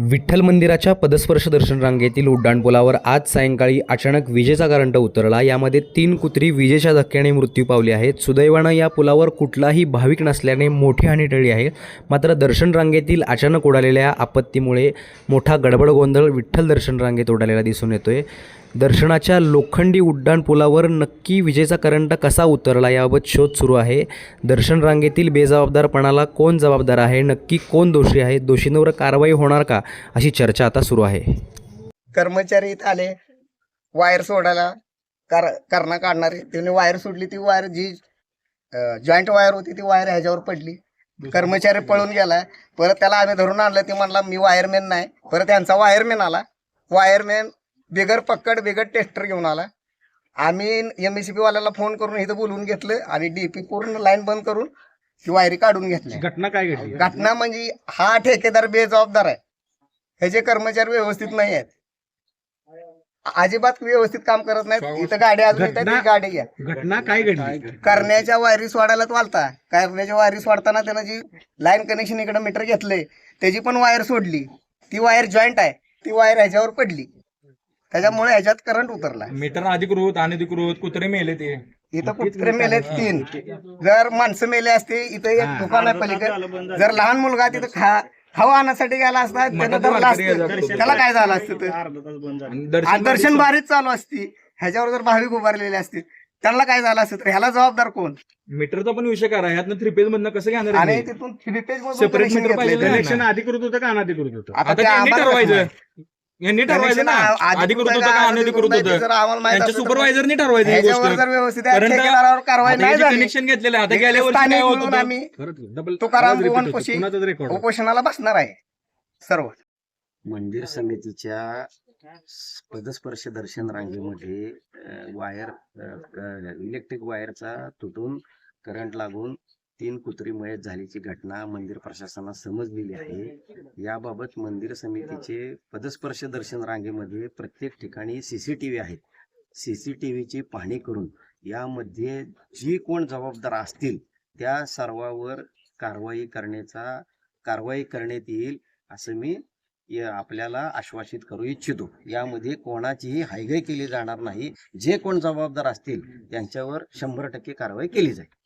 विठ्ठल मंदिराच्या पदस्पर्श दर्शन रांगेतील उड्डाणपुलावर आज सायंकाळी अचानक विजेचा करंट उतरला. यामध्ये तीन कुत्री विजेच्या धक्क्याने मृत्यू पावली आहेत. सुदैवानं या पुलावर कुठलाही भाविक नसल्याने मोठी हानी टळली आहे. मात्र दर्शन रांगेतील अचानक उडालेल्या आपत्तीमुळे मोठा गडबड गोंधळ विठ्ठल दर्शन रांगेत उडालेला दिसून येतोय. दर्शनाच्या लोखंडी उड्डाणपुलावर नक्की विजेचा करंट कसा उतरला याबाबत शोध सुरू आहे. दर्शन रांगेतील बेजबाबदारपणाला कोण जबाबदार आहे? नक्की कोण दोषी आहे? दोषींवर कारवाई होणार का? अशी चर्चा आता सुरू आहे. कर्मचारी इथं आले. वायर सोडायला कर करणं काढणारे. त्यांनी वायर सोडली. ती वायर जी जॉईंट वायर होती ती वायर ह्याच्यावर पडली. कर्मचारी पळून गेला परत त्याला आम्ही धरून आणलं. ते म्हणला मी वायरमॅन नाही. परत त्यांचा वायरमॅन आला. वायरमॅन बिगर पक्कड बिगर टेस्टर घेऊन आला. आम्ही एम एस सी पी वाल्याला फोन करून इथं बोलवून घेतलं आणि डीपी पूर्ण लाईन बंद करून ती वायरी काढून घेतल्या घटना काय घडली? घटना म्हणजे हा ठेकेदार बेजबाबदार आहे. ह्याचे कर्मचारी व्यवस्थित नाही आहेत. अजिबात व्यवस्थित काम करत नाहीत. इथं गाडी अजून गाडी घ्या. घटना काय घडली? करण्याच्या वायरी सोडायला वालता. करण्याच्या वायरी सोडताना त्यानं जी लाईन कनेक्शन इकडे मीटर घेतलंय त्याची पण वायर सोडली. ती वायर जॉईंट आहे. ती वायर ह्याच्यावर पडली. त्याच्यामुळे ह्याच्यात करंट उतरला मीटर अधिकृत अनधिकृत कुत्रे मेले ते. इथं कुत्रे मेले तीन. जर माणसं मेले असते इथं एक दुकान आहे पलीकडे. जर लहान मुलगा तिथं खा खाऊ आणण्यासाठी गेला असता त्यानं धरलं असतं. त्याला काय झालं असतं तर आणि दर्शन दर्शन बारीच चालू असती. ह्याच्यावर जर भाविक उभारलेले असतील त्यांना काय झालं असतं? तर ह्याला जबाबदार कोण? मीटरचा पण विषय करा. ह्यातनं थ्री पेज मधनं कसं घेणार आणि तिथून थ्री पेज सेपरेट मीटर पाहिजे कनेक्शन. अधिकृत होतं का अनधिकृत होतं? आता ते त्यांनी आम्हाला ठरवायचं. यांनी ठरवायचं ना. अधिकृत होतं का अनधिकृत नाही ते होतं? जर आम्हाला माहीत त्यांच्या सुपरवायझरनी ठरवायचं ही गोष्ट. कारण ठेकेदारावर कारवाई नाही झाली. कनेक्शन घेतलेलं आहे. आता गेल्या वर्षी काय होत होतं तुकाराम भुवन उपोषणाला बसणार आहे सर्व. मंदिर समितीच्या स- पदस्पर्श दर्शन रांगेमध्ये वायर इलेक्ट्रिक वायरचा तुटून करंट लागून तीन कुत्री मयत झाल्याची घटना मंदिर प्रशासनास समजलेली आहे. याबाबत मंदिर समितीचे पदस्पर्श दर्शन रांगेमध्ये प्रत्येक ठिकाणी सीसीटीव्ही आहेत. सीसीटीव्हीची पाहणी करून यामध्ये जी कोण जबाबदार असतील त्या सर्वावर कारवाई करण्याचा कारवाई करण्यात येईल असं मी या आपल्याला आश्वासित करू इच्छितो. यामध्ये कोणाचीही हायगाई केली जाणार नाही. जे कोण जबाबदार असतील त्यांच्यावर शंभर टक्के कारवाई केली जाईल.